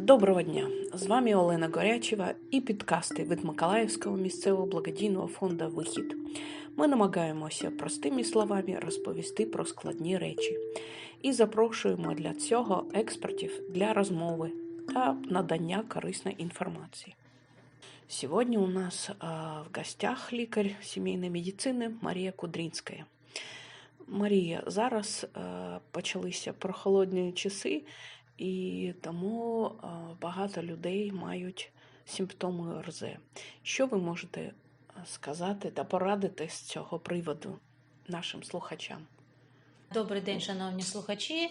Доброго дня! З вами Олена Горячева і підкасти від Миколаївського місцевого благодійного фонду Вихід. Ми намагаємося простими словами розповісти про складні речі і запрошуємо для цього експертів для розмови та надання корисної інформації. Сьогодні у нас в гостях лікар сімейної медицини Марія Кудрінська. Марія, зараз е, почалися прохолодні часи, і тому е, багато людей мають симптоми ОРЗ. Що ви можете е, сказати та порадити з цього приводу нашим слухачам? Добрий день, шановні слухачі.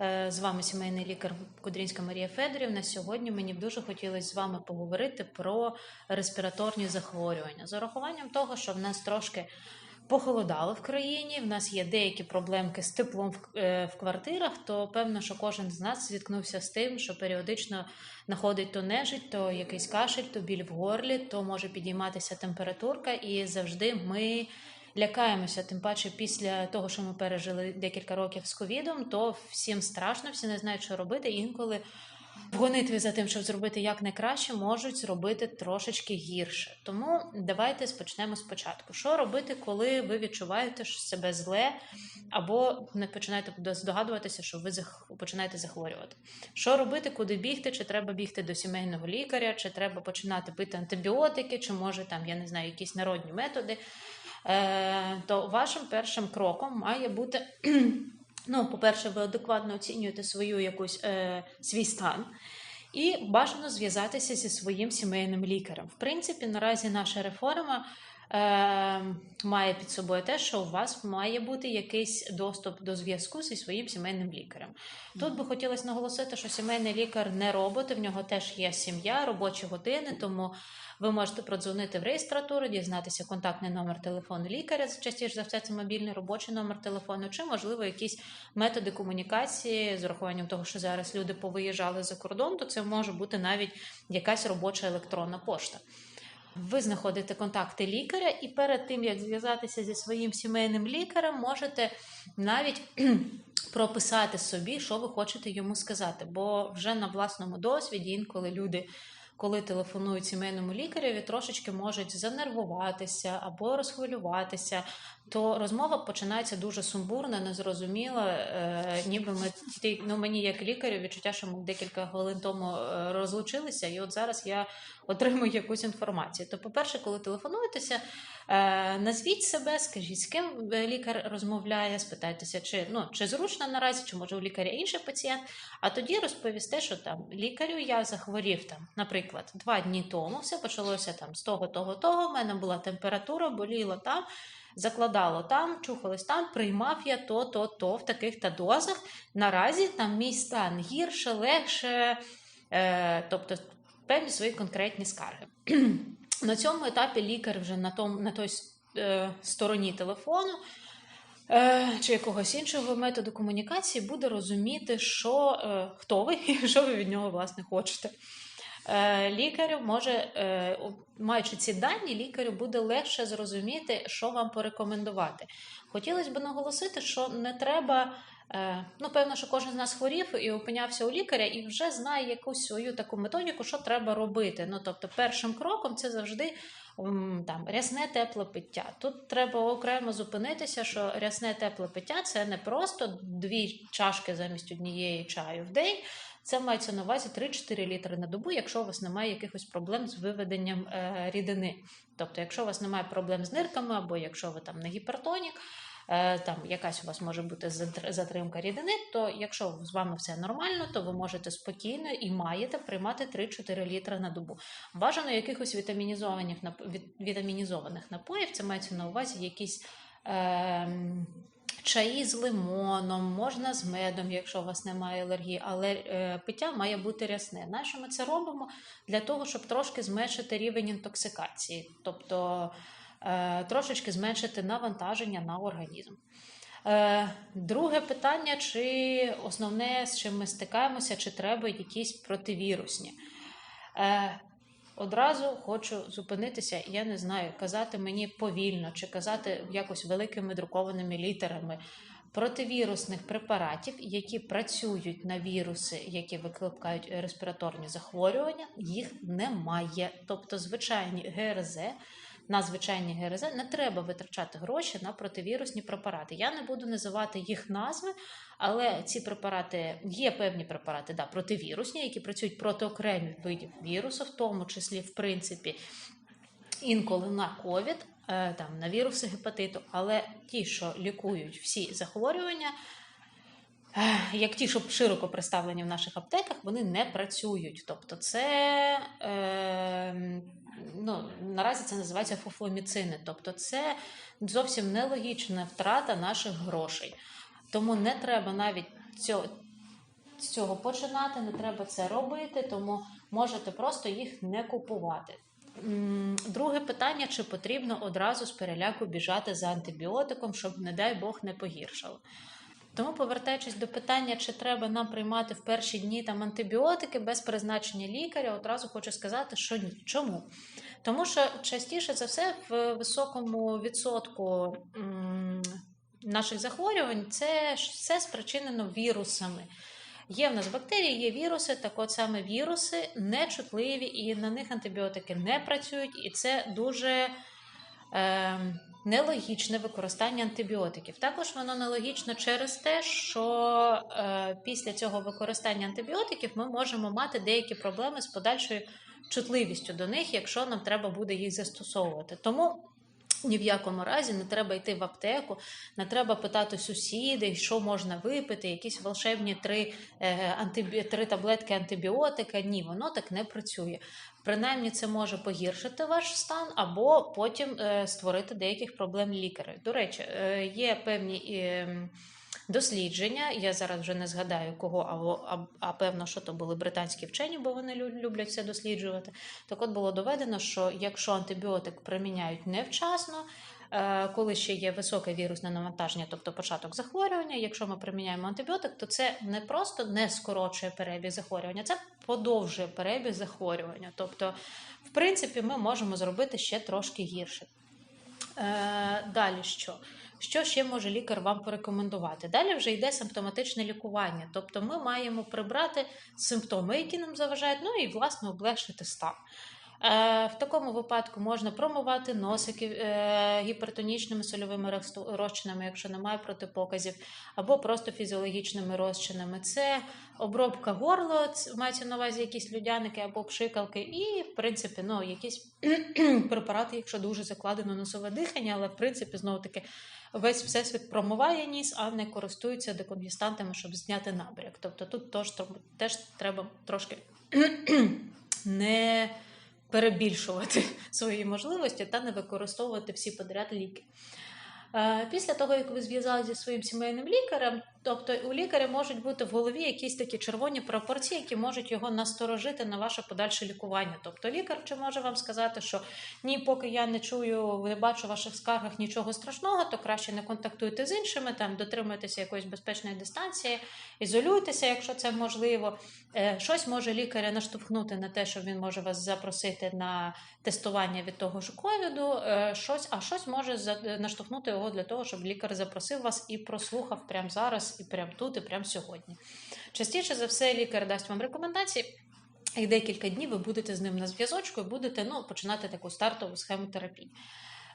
Е, З вами сімейний лікар Кудрінська Марія Федорівна. Сьогодні мені б дуже хотілося з вами поговорити про респіраторні захворювання. З урахуванням того, що в нас трошки похолодало в країні, в нас є деякі проблемки з теплом в, е, в квартирах, то певно, що кожен з нас зіткнувся з тим, що періодично находить то нежить, то якийсь кашель, то біль в горлі, то може підійматися температурка, і завжди ми. Лякаємося, тим паче після того, що ми пережили декілька років з ковідом, то всім страшно, всі не знають, що робити. Інколи в гонитві за тим, щоб зробити як найкраще, можуть зробити трошечки гірше. Тому давайте спочнемо спочатку. Що робити, коли ви відчуваєте себе зле, або не починаєте здогадуватися, що ви починаєте захворювати? Що робити, куди бігти? Чи треба бігти до сімейного лікаря, чи треба починати пити антибіотики, чи може там я не знаю, якісь народні методи? Е, то вашим першим кроком має бути. Ну, по-перше, ви адекватно оцінюєте свою якусь е, свій стан, і бажано зв'язатися зі своїм сімейним лікарем. В принципі, наразі наша реформа е, має під собою те, що у вас має бути якийсь доступ до зв'язку зі своїм сімейним лікарем. Тут би хотілося наголосити, що сімейний лікар не робот, в нього теж є сім'я, робочі години, тому ви можете продзвонити в реєстратуру, дізнатися контактний номер телефону лікаря. Частіше за все, це мобільний робочий номер телефону, чи можливо якісь методи комунікації з урахуванням того, що зараз люди повиїжджали за кордон, то це може бути навіть якась робоча електронна пошта. Ви знаходите контакти лікаря, і перед тим як зв'язатися зі своїм сімейним лікарем, можете навіть прописати собі, що ви хочете йому сказати. Бо вже на власному досвіді інколи люди, коли телефонують сімейному лікареві, трошечки можуть занервуватися або розхвилюватися. То розмова починається дуже сумбурно, незрозуміло. Е, ніби ми ну, мені як лікарю відчуття, що ми декілька хвилин тому е, розлучилися, і от зараз я отримую якусь інформацію. То, по-перше, коли телефонуєтеся, е, назвіть себе, скажіть, з ким лікар розмовляє, спитайтеся, чи ну чи зручно наразі, чи може у лікаря інший пацієнт. А тоді розповісте, що там лікарю я захворів там, наприклад, два дні тому. Все почалося там з того, того, того. У мене була температура, боліло там. Закладало там, чухалось там, приймав я то, то, то в таких та дозах. Наразі там мій стан гірше, легше, е, тобто певні свої конкретні скарги. На цьому етапі лікар вже на, том, на той е, стороні телефону е, чи якогось іншого методу комунікації буде розуміти, що, е, хто ви і що ви від нього власне хочете. Е, Лікарю може, е, маючи ці дані, лікарю буде легше зрозуміти, що вам порекомендувати. Хотілося б наголосити, що не треба. е, Ну, певно, що кожен з нас хворів і опинявся у лікаря, і вже знає якусь свою таку методику, що треба робити. Ну, тобто, першим кроком це завжди там рясне тепле пиття. Тут треба окремо зупинитися, що рясне тепле пиття це не просто дві чашки замість однієї чаю в день. Це мається на увазі 3-4 літри на добу, якщо у вас немає якихось проблем з виведенням е, рідини. Тобто, якщо у вас немає проблем з нирками, або якщо ви там не гіпертонік, е, там якась у вас може бути затримка рідини, то якщо з вами все нормально, то ви можете спокійно і маєте приймати 3-4 літри на добу. Бажано якихось вітамінізованих вітамінізованих напоїв, це мається на увазі якісь. Е, Чаї з лимоном, можна з медом, якщо у вас немає алергії, але е, пиття має бути рясне. Нащо ми це робимо? Для того, щоб трошки зменшити рівень інтоксикації, тобто е, трошечки зменшити навантаження на організм. Е, друге питання: чи основне, з чим ми стикаємося, чи треба якісь противірусні? Одразу хочу зупинитися, я не знаю, казати мені повільно чи казати якось великими друкованими літерами. противірусних препаратів, які працюють на віруси, які викликають респіраторні захворювання, їх немає. Тобто, звичайні ГРЗ. На звичайні ГРЗ не треба витрачати гроші на противірусні препарати. Я не буду називати їх назви, але ці препарати є певні препарати, да, противірусні, які працюють проти окремих видів вірусу, в тому числі, в принципі, інколи на ковід, е, там на віруси гепатиту, але ті, що лікують всі захворювання, як ті, що широко представлені в наших аптеках, вони не працюють. Тобто, це е, ну, наразі це називається фуфломіцини. Тобто, це зовсім нелогічна втрата наших грошей. Тому не треба навіть цього. Цього починати, не треба це робити, тому можете просто їх не купувати. Друге питання: чи потрібно одразу з переляку біжати за антибіотиком, щоб, не дай Бог, не погіршало. Тому, повертаючись до питання, чи треба нам приймати в перші дні там антибіотики без призначення лікаря, одразу хочу сказати, що ні. Чому? Тому що частіше за все в високому відсотку наших захворювань це все спричинено вірусами. Є в нас бактерії, є віруси, так от саме віруси нечутливі, і на них антибіотики не працюють, і це дуже нелогічне використання антибіотиків. Також воно нелогічно через те, що е, після цього використання антибіотиків ми можемо мати деякі проблеми з подальшою чутливістю до них, якщо нам треба буде їх застосовувати. Тому. Ні в якому разі не треба йти в аптеку, не треба питати сусідей, що можна випити, якісь волшебні три, е, антибі... три таблетки антибіотика. Ні, воно так не працює. Принаймні, це може погіршити ваш стан або потім е, створити деяких проблем лікаря. До речі, е, є певні. Е, Дослідження, я зараз вже не згадаю кого, а, а, а певно, що то були британські вчені, бо вони люблять це досліджувати. Так от було доведено, що якщо антибіотик приміняють невчасно, е, коли ще є високе вірусне навантаження, тобто початок захворювання, якщо ми приміняємо антибіотик, то це не просто не скорочує перебіг захворювання, це подовжує перебіг захворювання. Тобто, в принципі, ми можемо зробити ще трошки гірше. Е, далі що? Що ще може лікар вам порекомендувати? Далі вже йде симптоматичне лікування, тобто ми маємо прибрати симптоми, які нам заважають, ну і власне облегшити стан. Е, В такому випадку можна промивати носики е, гіпертонічними сольовими розчинами, якщо немає протипоказів, або просто фізіологічними розчинами. Це обробка горла, мається на увазі якісь людяники або пшикалки, і, в принципі, ну, якісь препарати, якщо дуже закладено носове дихання, але в принципі, знову таки. Весь всесвіт промиває ніс, а не користується деконгістантами, щоб зняти набряк. Тобто тут теж, теж треба трошки не перебільшувати свої можливості та не використовувати всі подряд ліки. Е, після того, як ви зв'язалися зі своїм сімейним лікарем, тобто у лікаря можуть бути в голові якісь такі червоні пропорції, які можуть його насторожити на ваше подальше лікування. Тобто лікар чи може вам сказати, що ні, поки я не чую, не бачу в ваших скаргах нічого страшного, то краще не контактуйте з іншими, там дотримуйтеся якоїсь безпечної дистанції, ізолюйтеся, якщо це можливо. Е, щось може лікаря наштовхнути на те, що він може вас запросити на тестування від того ж ковіду, е, щось, а щось може наштовхнути його для того, щоб лікар запросив вас і прослухав прямо зараз, і прямо тут, і прямо сьогодні. Частіше за все, лікар дасть вам рекомендації. І декілька днів ви будете з ним на зв'язочку і будете ну, починати таку стартову схему терапії.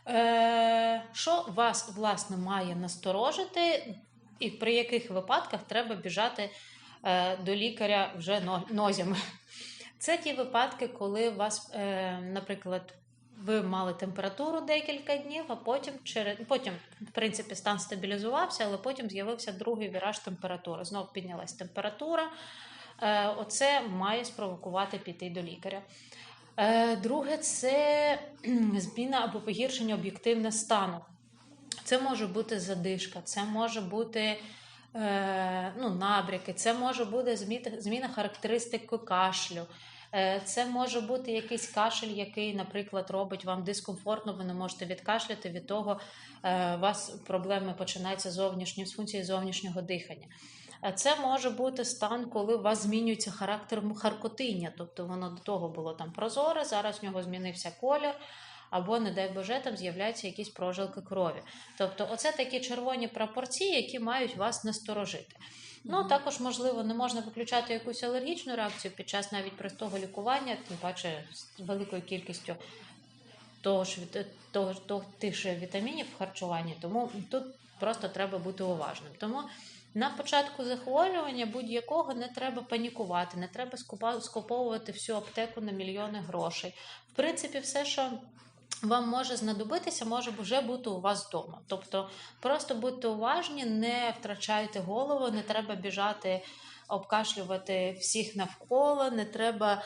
Е, Що вас, власне, має насторожити, і при яких випадках треба біжати е, до лікаря вже нозями? Це ті випадки, коли вас, е, наприклад, ви мали температуру декілька днів, а потім через потім, в принципі, стан стабілізувався, але потім з'явився другий віраж температури. Знову піднялась температура. Е, оце має спровокувати піти до лікаря. Е, друге, це зміна або погіршення об'єктивне стану. Це може бути задишка, це може бути е, ну, набряки, це може бути зміна характеристики кашлю. Е, це може бути якийсь кашель, який, наприклад, робить вам дискомфортно, ви не можете відкашляти, від того е, у вас проблеми починаються зовнішні, з функції зовнішнього дихання. Е, це може бути стан, коли у вас змінюється характер харкотиння, тобто воно до того було там прозоре, зараз в нього змінився колір. або, не дай Боже, там з'являються якісь прожилки крові. Тобто, оце такі червоні прапорці, які мають вас насторожити. Ну, також, можливо, не можна виключати якусь алергічну реакцію під час навіть простого лікування, тим паче з великою кількістю того ж того, того, тих же вітамінів в харчуванні. Тому тут просто треба бути уважним. Тому на початку захворювання будь-якого не треба панікувати, не треба скуповувати всю аптеку на мільйони грошей. В принципі, все, що вам може знадобитися, може вже бути у вас вдома. Тобто просто будьте уважні, не втрачайте голову, не треба біжати, обкашлювати всіх навколо, не треба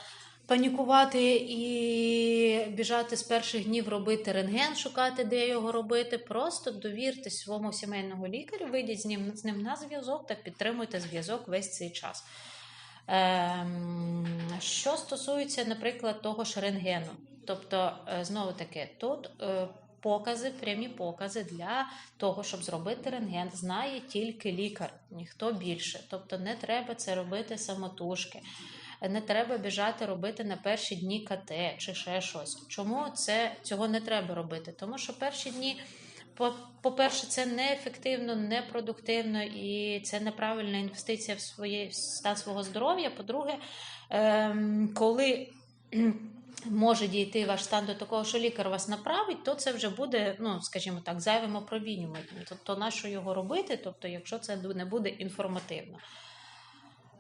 панікувати і біжати з перших днів робити рентген, шукати, де його робити. Просто довіртесь своєму сімейному лікарю, вийдіть з ним, з ним на зв'язок та підтримуйте зв'язок весь цей час. Ем, що стосується, наприклад, того ж рентгену, тобто, е, знову таки, тут е, покази, прямі покази для того, щоб зробити рентген, знає тільки лікар, ніхто більше. Тобто не треба це робити самотужки. Не треба біжати робити на перші дні КТ чи ще щось. Чому це цього не треба робити? Тому що перші дні, по- по-перше, це неефективно, непродуктивно і це неправильна інвестиція в своє стан свого здоров'я. По-друге, ем, коли може дійти ваш стан до такого, що лікар вас направить, то це вже буде, ну скажімо так, зайвим опромінюванням. Тобто, на що його робити? Тобто, якщо це не буде інформативно.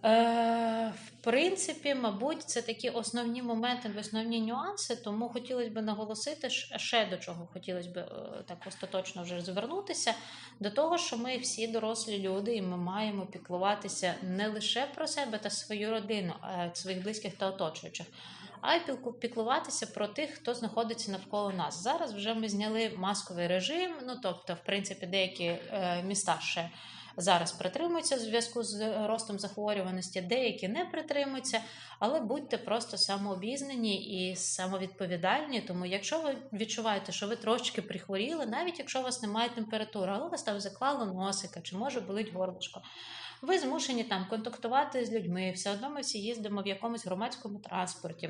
Е, в принципі, мабуть, це такі основні моменти, основні нюанси, тому хотілося б наголосити ще до чого хотілося б е, так остаточно вже звернутися, до того, що ми всі дорослі люди, і ми маємо піклуватися не лише про себе та свою родину, а своїх близьких та оточуючих, а й піклуватися про тих, хто знаходиться навколо нас. Зараз вже ми зняли масковий режим, ну тобто, в принципі, деякі е, міста ще зараз притримуються в зв'язку з ростом захворюваності, деякі не притримуються, але будьте просто самообізнані і самовідповідальні. Тому, якщо ви відчуваєте, що ви трошечки прихворіли, навіть якщо у вас немає температури, але вас там заклало носика чи може болить горлышко, ви змушені там контактувати з людьми. Все одно ми всі їздимо в якомусь громадському транспорті.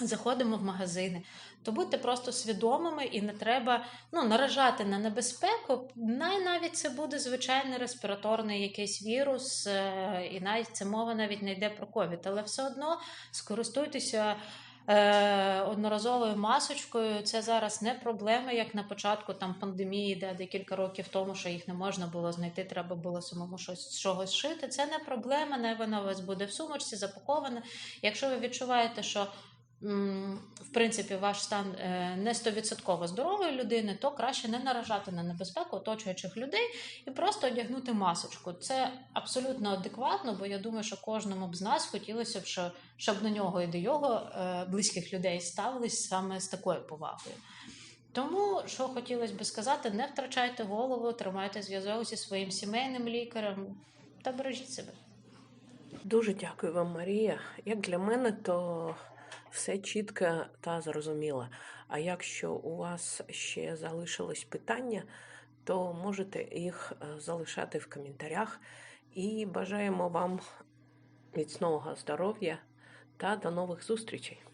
Заходимо в магазини, то будьте просто свідомими і не треба ну, наражати на небезпеку. Най навіть це буде звичайний респіраторний якийсь вірус, е, і навіть це мова навіть не йде про ковід, але все одно скористуйтеся. Е, одноразовою масочкою це зараз не проблема, як на початку там пандемії, де декілька років тому, що їх не можна було знайти, треба було самому щось з чогось шити. Це не проблема, не вона у вас буде в сумочці, запакована. Якщо ви відчуваєте, що в принципі ваш стан е, не 100% здорової людини, то краще не наражати на небезпеку оточуючих людей і просто одягнути масочку. Це абсолютно адекватно, бо я думаю, що кожному б з нас хотілося б, що, щоб до нього і до його е, близьких людей ставились саме з такою повагою. Тому, що хотілося би сказати, не втрачайте голову, тримайте зв'язок зі своїм сімейним лікарем та бережіть себе. Дуже дякую вам, Марія. Як для мене, то все чітко та зрозуміло. А якщо у вас ще залишились питання, то можете їх е, залишати в коментарях. І бажаємо вам міцного здоров'я та до нових зустрічей!